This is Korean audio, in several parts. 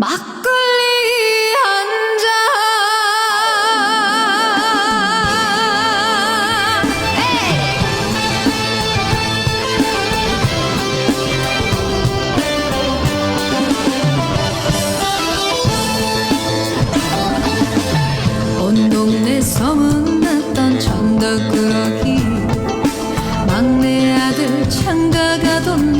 막걸리 한 잔. 에이! 온 동네 소문났던 천덕꾸러기 막내 아들 창가가 돈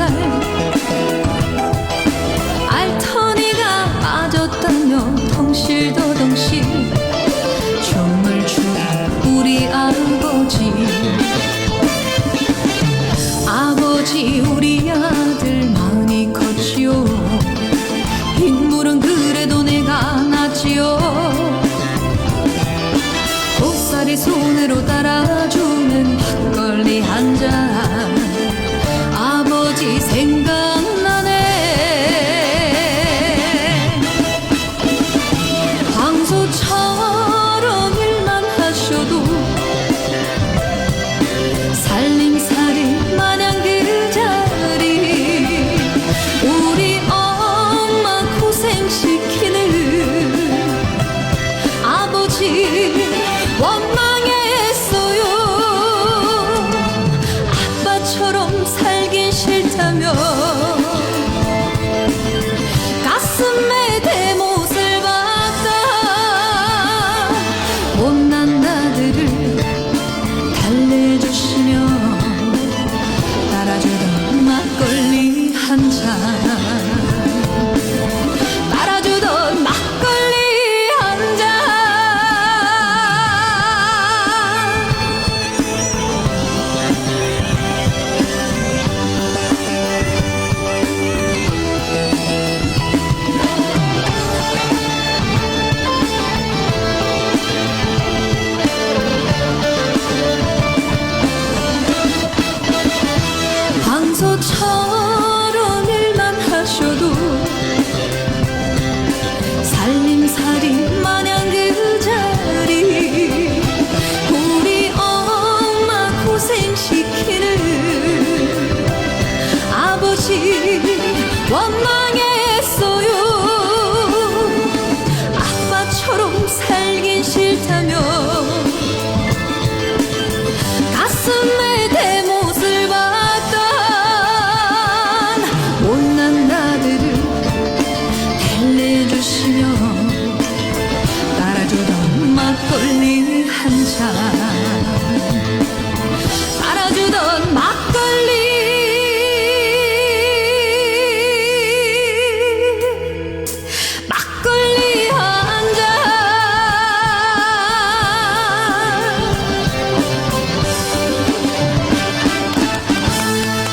할아버지? 아버지 우리 아들 많이 컸지요. 인물은 그래도 내가 낫지요. 옷살이 손으로 따라주는 막걸리 한 잔. 아버지 생각 O 평소처럼 일만 하셔도 살림살이 마냥 그 자리. 우리 엄마 고생시키는 아버지 원망